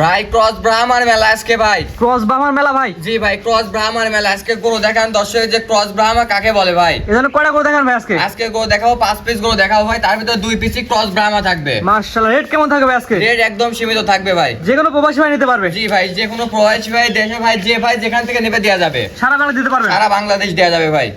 ভাই ক্রস ব্রাহ্মার মেলা আজকে ভাই। ক্রস বামার মেলা ভাই? জি ভাই ক্রস ব্রাহ্মার মেলা। আজকে গরু দেখান দর্শক যে ক্রস ব্রাহ্মা কাকে বলে ভাই? এখানে কয়টা করে দেখান ভাই আজকে? আজকে গরু দেখাবো পাঁচ পিস গরু দেখাবো ভাই। তার ভিতরে দুই পিসই ক্রস ব্রাহ্মা থাকবে। মার্শাল্লাহ রেট কেমন থাকবে আজকে? রেট একদম সীমিত থাকবে ভাই। যে কোনো প্রবাসী ভাই নিতে পারবে? জি ভাই যে কোনো প্রবাসী ভাই দেশে ভাই যে ভাই যেখান থেকে নেবে দেওয়া যাবে। সারা বাংলা দিতে পারবে? সারা বাংলাদেশ দেওয়া যাবে ভাই।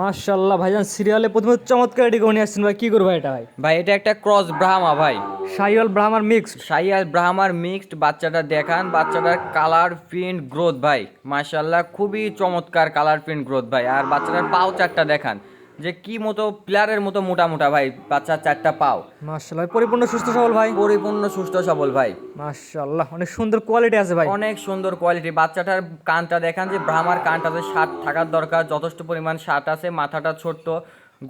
মার্শাল্লাহ ভাইজান সিরিয়ালে প্রথমে চমৎকার এটি নিয়ে আসছেন ভাই কি করব এটা ভাই? ভাই এটা একটা ক্রস ব্রাহ্মা ভাই। সাইয়াল ব্রাহ্মার মিক্সড সাইয়াল ব্রাহ্মার মিক্সড বাচ্চাটা দেখান বাচ্চাটার কালার প্রিন্ট গ্রোথ ভাই। মাশাল্লাহ খুবই চমৎকার কালার প্রিন্ট গ্রোথ ভাই। আর বাচ্চাটার পাও চারটা দেখান। যে কি মতো প্লেয়ারের মতো মোটা মোটা ভাই বাচ্চা চারটা পাও। মাশাআল্লাহ পরিপূর্ণ সুস্থ সবল ভাই। পরিপূর্ণ সুস্থ সবল ভাই। মাশাআল্লাহ অনেক সুন্দর কোয়ালিটি আছে ভাই। অনেক সুন্দর কোয়ালিটি বাচ্চাটার কানটা দেখেন যে ব্রাহ্মার কানটাতে শার্ট থাকার দরকার যথেষ্ট পরিমাণ শার্ট আছে মাথাটা ছোট্ট।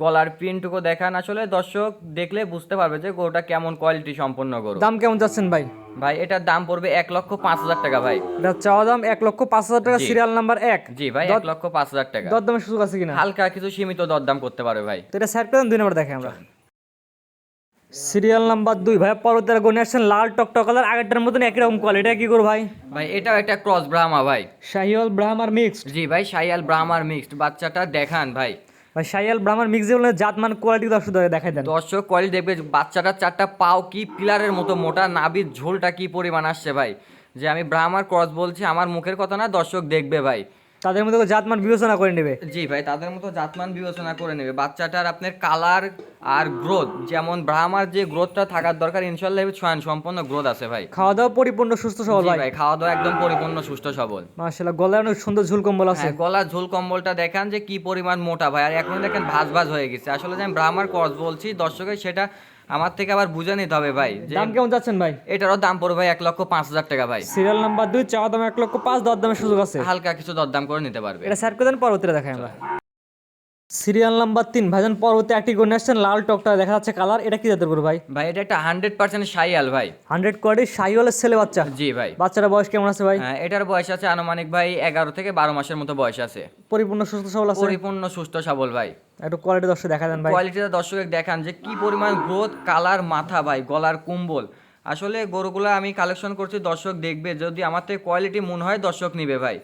গলার প্রিন্টটুকু দেখান আসলে দর্শক দেখলে বুঝতে পারবে যে গরুটা কেমন কোয়ালিটি সম্পন্ন গরু। দাম কেমন যাচ্ছেন ভাই? ভাই এটার দাম পড়বে এক লক্ষ পাঁচ হাজার টাকা ভাই। এটা চাওয়া দাম এক লক্ষ পাঁচ হাজার টাকা সিরিয়াল নাম্বার এক। জি ভাই এক লক্ষ পাঁচ হাজার টাকা। দরদামের সুযোগ আছে কিনা? হালকা কিছু সীমিত দরদাম করতে পারবে ভাই। তো এটা করে দুই নম্বর দেখে আমরা। সিরিয়াল নাম্বার দুই ভাই পরবর্তী গনে আসছেন লাল টকটক কালার আগেরটার মতন একই রকম কোয়ালিটি কি করব ভাই? ভাই এটাও একটা ক্রস ব্রাহ্মা ভাই। শাহিওয়াল ব্রাহ্মার মিক্সড জি ভাই সাইয়াল ব্রাহ্মার মিক্সড বাচ্চাটা দেখান ভাই। ভাই, শাহিয়াল ব্রাহ্মার মিক্স জাত মান কোয়ালিটি দর্শক দেখাই দেন। দর্শক কোয়ালিটি দেখবে বাচ্চাটা চারটা পাও কি পিলারের মতো মোটা নাবির ঝোলটা কি পরিমাণ আসছে ভাই। যে আমি ব্রাহ্মার ক্রস বলছি, আমার মুখের কথা না, দর্শক দেখবে ভাই। তাদের মধ্যে জাতমান বিবেচনা করে নেবে। জি ভাই তাদের মতো জাতমান বিবেচনা করে নেবে। বাচ্চাটার আপনার কালার আর গ্রোথ যেমন ব্রাহ্মার যে গ্রোথটা থাকার দরকার ইনশাল্লাহ ছয়ান সম্পন্ন গ্রোথ আছে ভাই। খাওয়া দাওয়া পরিপূর্ণ সুস্থ সবল জি ভাই। খাওয়া দাওয়া একদম পরিপূর্ণ সুস্থ সবল। মাশাআল্লাহ গলায় অনেক সুন্দর ঝুল কম্বল আছে। হ্যাঁ গলার ঝোল কম্বলটা দেখান যে কি পরিমাণ মোটা ভাই। আর এখন দেখেন ভাজ ভাজ হয়ে গেছে। আসলে যে আমি ব্রাহ্মার ক্রস বলছি দর্শকের সেটা আমার থেকে আবার বুঝে নিতে হবে ভাই দাম কেমন যাচ্ছেন ভাই? এটারও দাম পড়বে ভাই এক লক্ষ পাঁচ হাজার টাকা ভাই। সিরিয়াল নাম্বার দুই চাওয়া দাম এক লক্ষ পাঁচ দর দামের সুযোগ আছে। হালকা কিছু দরদাম করে নিতে পারবে। এটা স্যার করে পরবর্তীতে দেখাই আমরা। সিরিয়াল নাম্বার তিন ভাইজান পরবর্তী একটি গনে আসছেন লাল টকটা। দেখা যাচ্ছে কালার এটা কি জাতের গরু ভাই? ভাই এটা একটা হান্ড্রেড পার্সেন্ট সাইয়াল ভাই। হান্ড্রেড কোয়ালিটি শাহিওয়ালের ছেলে বাচ্চা। জি ভাই। বাচ্চার বয়স কেমন আছে ভাই? হ্যাঁ, এটার বয়স আছে আনুমানিক ভাই এগারো থেকে বারো মাসের মতো বয়স আছে। পরিপূর্ণ সুস্থ সবল আছে? পরিপূর্ণ সুস্থ সবল ভাই। একটু কোয়ালিটি দর্শক দেখা দেন ভাই। কোয়ালিটিটা দর্শক দেখান যে কি পরিমাণ গ্রোথ কালার মাথা ভাই গলার কুম্বল। আসলে গরুগুলো আমি কালেকশন করছি দর্শক দেখবে যদি আমার থেকে কোয়ালিটি মনে হয় দর্শক নিবে ভাই।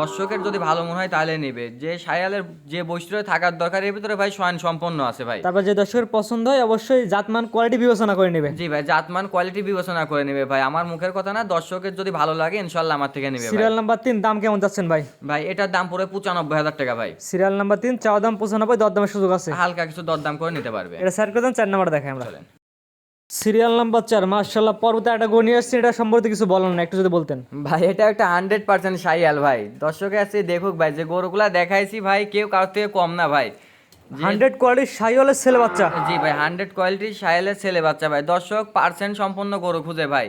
দর্শকের যদি ভালো মনে হয় তাহলে নিবে। যে সায়ালের যে বৈশিষ্ট্য থাকার দরকার এর ভিতরে ভাই স্বয়ং সম্পন্ন আছে ভাই। তারপর যে দর্শকের পছন্দ হয় অবশ্যই জাতমান কোয়ালিটি বিবেচনা করে নেবে। জি ভাই জাতমান কোয়ালিটি বিবেচনা করে নেবে ভাই। আমার মুখের কথা না দর্শকের যদি ভালো লাগে ইনশাল্লাহ আমার থেকে নেবে সিরিয়াল নাম্বার তিন দাম কেমন যাচ্ছেন ভাই? ভাই এটার দাম পড়ে পঁচানব্বই হাজার টাকা ভাই। সিরিয়াল নাম্বার তিন চাওয়া দাম পঁচানব্বই দর দামের সুযোগ আছে। হালকা কিছু দরদাম করে নিতে পারবে। এটা সাইড করে দেন চার নাম্বার দেখাই আমরা। সিরিয়াল নাম্বার চার মার্শাল্লাহ পর্বতে একটা গনি আসছে এটা সম্পর্কে কিছু বলেন না একটু যদি বলতেন। ভাই এটা একটা হান্ড্রেড পার্সেন্ট সাইয়াল ভাই। দর্শকে আছে দেখুক ভাই যে গরুগুলা দেখাইছি ভাই কেউ কারোর থেকে কম না ভাই। হান্ড্রেড কোয়ালিটির সাইওয়ালের ছেলে বাচ্চা। জি ভাই হান্ড্রেড কোয়ালিটির সাইওয়ালের ছেলে বাচ্চা ভাই। দর্শক পার্সেন্ট সম্পন্ন গরু খুঁজে ভাই।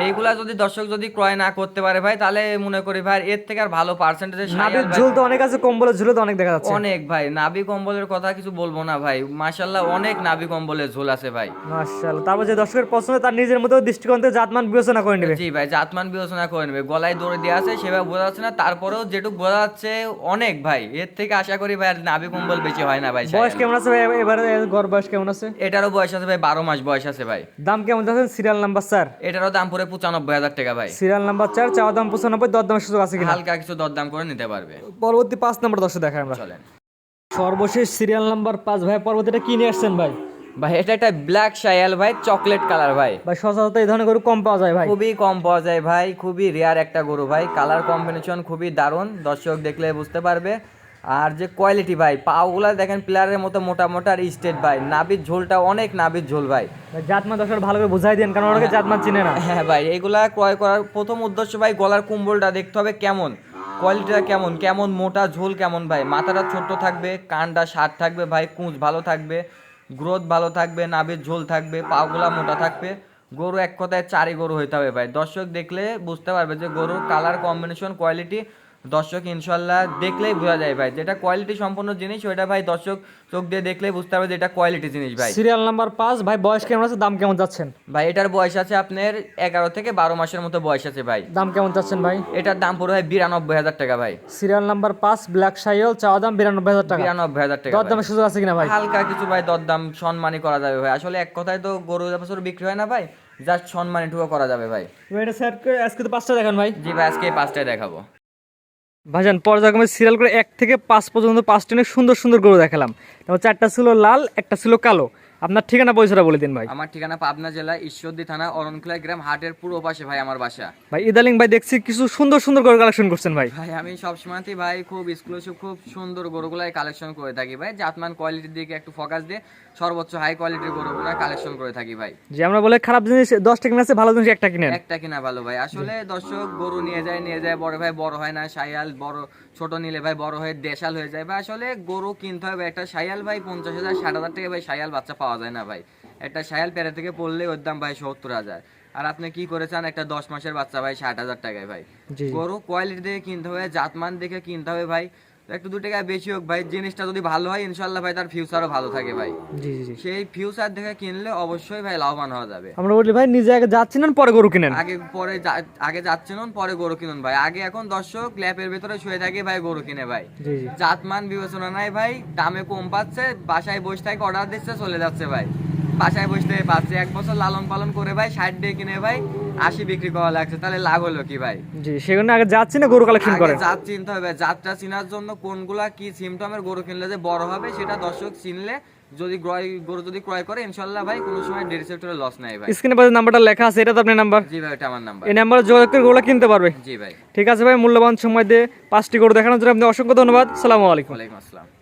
এইগুলা যদি দর্শক যদি ক্রয় না করতে পারে ভাই তাহলে মনে করি ভাই এর থেকে আর ভালো পার্সেন্টেজের নাবির ঝুল তো অনেক আছে কম্বলের ঝুলে তো অনেক দেখা যাচ্ছে। অনেক ভাই নাবি কম্বলের কথা কিছু বলব না ভাই। মাশাল্লাহ অনেক নাবি কম্বলের ঝোল আছে ভাই। মার্শাল্লাহ তারপর যে দর্শকের পছন্দ তার নিজের মতো দৃষ্টিকোণ থেকে জাতমান বিবেচনা করে নেবে। জি ভাই জাতমান বিবেচনা করে নেবে। গলায় দৌড়ে দেওয়া আছে সেভাবে বোঝা যাচ্ছে না তারপরেও যেটুকু বোঝা যাচ্ছে অনেক ভাই। এর থেকে আশা করি ভাই আর নাবি কম্বল বেশি হয় না ভাই বয়স কেমন আছে ভাই? এবারে গড় বয়স কেমন আছে? এটারও বয়স আছে ভাই বারো মাস বয়স আছে ভাই। দাম কেমন যাচ্ছেন? সিরিয়াল নাম্বার স্যার এটারও দাম পড়ে পঁচানব্বই হাজার টাকা ভাই। সিরিয়াল নাম্বার চার চাওয়া দাম পঁচানব্বই দর দামের সুযোগ আছে কিনা? হালকা কিছু দরদাম করে নিতে পারবে। পরবর্তী পাঁচ নম্বর দর্শক দেখাই আমরা। চলেন। সর্বশেষ সিরিয়াল নাম্বার পাঁচ ভাই পরবর্তীটা কি নিয়ে আসছেন ভাই? ভাই এটা একটা ব্ল্যাক শায়াল ভাই চকলেট কালার ভাই। ভাই সচরাচর এই ধরনের গরু কম পাওয়া যায় ভাই। খুবই কম পাওয়া যায় ভাই খুবই রেয়ার একটা গরু ভাই। কালার কম্বিনেশন খুবই দারুণ দর্শক দেখলে বুঝতে পারবে। আর যে কোয়ালিটি ভাই পাওগুলা দেখেন প্লেয়ারের মতো মোটা মোটা আর স্টেট ভাই। নাবির ঝোলটা অনেক নাবির ঝোল ভাই। জাতমা দর্শক ভালো করে বুঝাই দেন কারণ ওনাকে জাতমা চিনে না। হ্যাঁ ভাই এগুলা ক্রয় করার প্রথম উদ্দেশ্য ভাই গলার কুম্বলটা দেখতে হবে কেমন। কোয়ালিটিটা কেমন কেমন মোটা ঝোল কেমন ভাই। মাথাটা ছোট্ট থাকবে কানটা শার্ট থাকবে ভাই কুঁচ ভালো থাকবে গ্রোথ ভালো থাকবে নাবির ঝোল থাকবে পাগুলা মোটা থাকবে। গরু এক কথায় চারি গরু হইতে হবে ভাই। দর্শক দেখলে বুঝতে পারবে যে গরুর কালার কম্বিনেশন কোয়ালিটি দর্শক ইনশাল্লাহ দেখলেই বোঝা যায় ভাই যেটা কোয়ালিটি সম্পন্ন জিনিস ওইটা ভাই দর্শক চোখ দিয়ে দেখলেই বুঝতে পারবে যে এটা কোয়ালিটি জিনিস ভাই। সিরিয়াল নাম্বার পাঁচ ভাই বয়স কেমন আছে? দাম কেমন যাচ্ছেন? ভাই এটার বয়স আছে আপনার এগারো থেকে বারো মাসের মতো বয়স আছে ভাই। দাম কেমন যাচ্ছেন ভাই? এটার দাম পড়ে হয় বিরানব্বই হাজার টাকা ভাই। সিরিয়াল নাম্বার পাঁচ ব্ল্যাক সাইল চাওয়া দাম বিরানব্বই হাজার টাকা। বিরানব্বই হাজার টাকা দর ভাই। সুযোগ আছে কিনা ভাই? হালকা কিছু ভাই দরদাম সম্মানই করা যাবে ভাই। আসলে এক কথায় তো গরু বছর বিক্রি হয় না ভাই জাস্ট সম্মানিটুকু করা যাবে ভাই। ভাই এটা স্যার আজকে তো পাঁচটা দেখান ভাই। জি ভাই আজকে পাঁচটায় দেখাবো। ভাইজান পর্যায়ক্রমে সিরিয়াল করে এক থেকে পাঁচ পর্যন্ত পাঁচটি অনেক সুন্দর সুন্দর গরু দেখালাম। তারপর চারটা ছিল লাল, একটা ছিল কালো। আপনার ঠিকানা পয়সাটা বলে দিন ভাই। আমার ঠিকানা পাবনা জেলা ঈশ্বরদী থানা অরণখোলা গ্রাম হাটের পুরো পাশে ভাই আমার বাসা। ভাই ইদালিং ভাই দেখছি কিছু সুন্দর সুন্দর গরু কালেকশন করছেন ভাই। ভাই আমি সবসময়তেই ভাই খুব এক্সক্লুসিভ খুব সুন্দর গরুগুলাই কালেকশন করে থাকি ভাই। জাতমান কোয়ালিটির দিকে একটু ফোকাস দিয়ে সর্বোচ্চ হাই কোয়ালিটির গরুগুলা কালেকশন করে থাকি ভাই। যে আমরা বলে খারাপ জিনিস দশটা কিনা আছে ভালো জিনিস একটা কিনেন। একটা কিনা ভালো ভাই। আসলে দর্শক গরু নিয়ে যায় নিয়ে যায় বড় ভাই বড় হয় না সাইয়াল বড় ছোট নিলে ভাই বড় হয়ে দেশাল হয়ে যায়। ভাই আসলে গরু কিনতে হবে একটা সাইয়াল ভাই পঞ্চাশ হাজার ষাট হাজার টাকা ভাই সাইয়াল বাচ্চা পাওয়া যায় না ভাই। একটা শায়াল প্যারা থেকে পড়লে ওর দাম ভাই সত্তর হাজার। আর আপনি কি করেছেন? একটা দশ মাসের বাচ্চা ভাই ষাট হাজার টাকায় ভাই। গরু কোয়ালিটি দেখে কিনতে হবে জাতমান দেখে কিনতে হবে ভাই। একটু দু টাকা বেশি হোক ভাই জিনিসটা যদি ভালো হয় ইনশাল্লাহ ভাই তার ফিউচারও ভালো থাকে ভাই। জি জি সেই ফিউচার দেখে কিনলে অবশ্যই ভাই লাভবান হওয়া যাবে। আমরা বলি ভাই নিজে আগে যাচ্ছি না পরে গরু কিনেন? আগে পরে আগে যাচ্ছেন পরে গরু কিনুন ভাই। আগে এখন দর্শক ল্যাপের ভেতরে শুয়ে থাকে ভাই গরু কিনে ভাই। জাতমান বিবেচনা নাই ভাই দামে কম পাচ্ছে বাসায় বসে থাকে অর্ডার দিচ্ছে চলে যাচ্ছে ভাই। বাসায় বসে থেকে পাচ্ছে। এক বছর লালন পালন করে ভাই ষাট দিয়ে কিনে ভাই আশি বিক্রি করা লাগছে তাহলে লাভ হলো কি ভাই? জি আগে যাচ্ছি না গরু কালেকশন করেন। জাত চিনতে হবে জাতটা চিনার জন্য কোনগুলা কি সিমটমের গরু কিনলে যে বড় হবে সেটা দর্শক চিনলে যদি ক্রয় গরু যদি ক্রয় করে ইনশাল্লাহ ভাই কোনো সময় ডেরি সেক্টরে লস নাই ভাই। স্ক্রিনে পাশে নাম্বারটা লেখা আছে এটা তো আপনার নাম্বার জি ভাই এটা আমার নাম্বার এই নাম্বারে যোগাযোগ করে গরুটা কিনতে পারবে। জি ভাই। ঠিক আছে ভাই মূল্যবান সময় দিয়ে পাঁচটি গরু দেখানোর জন্য আপনি অসংখ্য ধন্যবাদ। সালামু আলাইকুম। ওয়ালাইকুম আসসালাম।